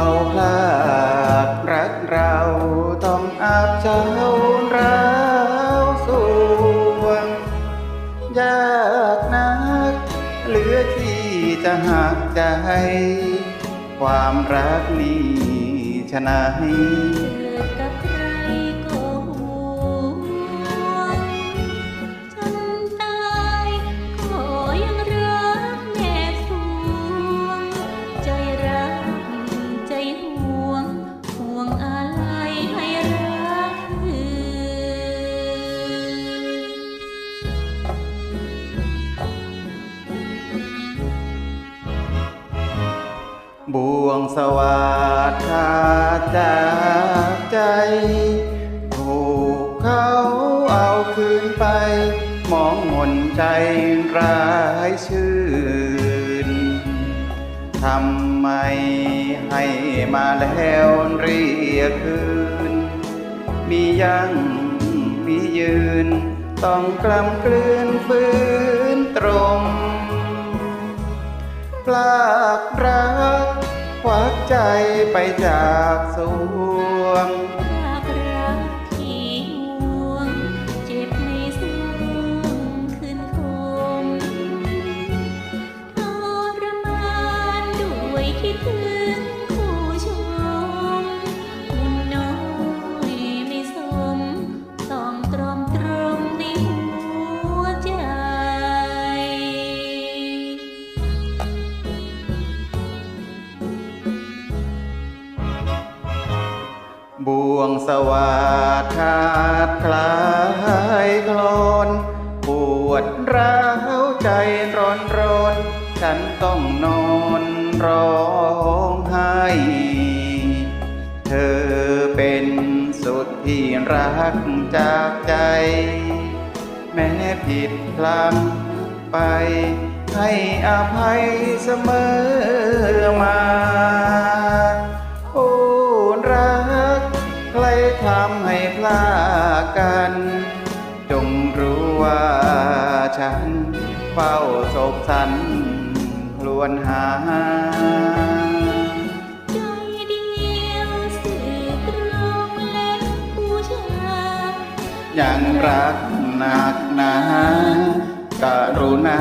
เขาพลาดรักเราต้องอาบเช้าร้าวสวงยากนักเหลือที่จะหักใจ ความรักนี้ชนะให้ วงสวาดขาดจากใจถูกเขาเอาคืนไป มองหม่นใจร้ายชื่นทำไมให้มาแล้วเรียกคืน มียังมียืน ต้องกลำกลืนฝืนตรง ปลากรัก ใจไปจากสวง งสวาดขาดคลายคลอนปวดร้าวใจร้อนรอนฉันต้องนอนร้องไห้เธอเป็นสุดที่รักจากใจ แม้ผิดพลังไป ให้อภัยเสมอมา ทำให้พลากกัน จงรู้ว่าฉันเฝ้าโศกสันครวญหาใจเดียวสื่อตรงและบูชายังรักหนักหนากรุณา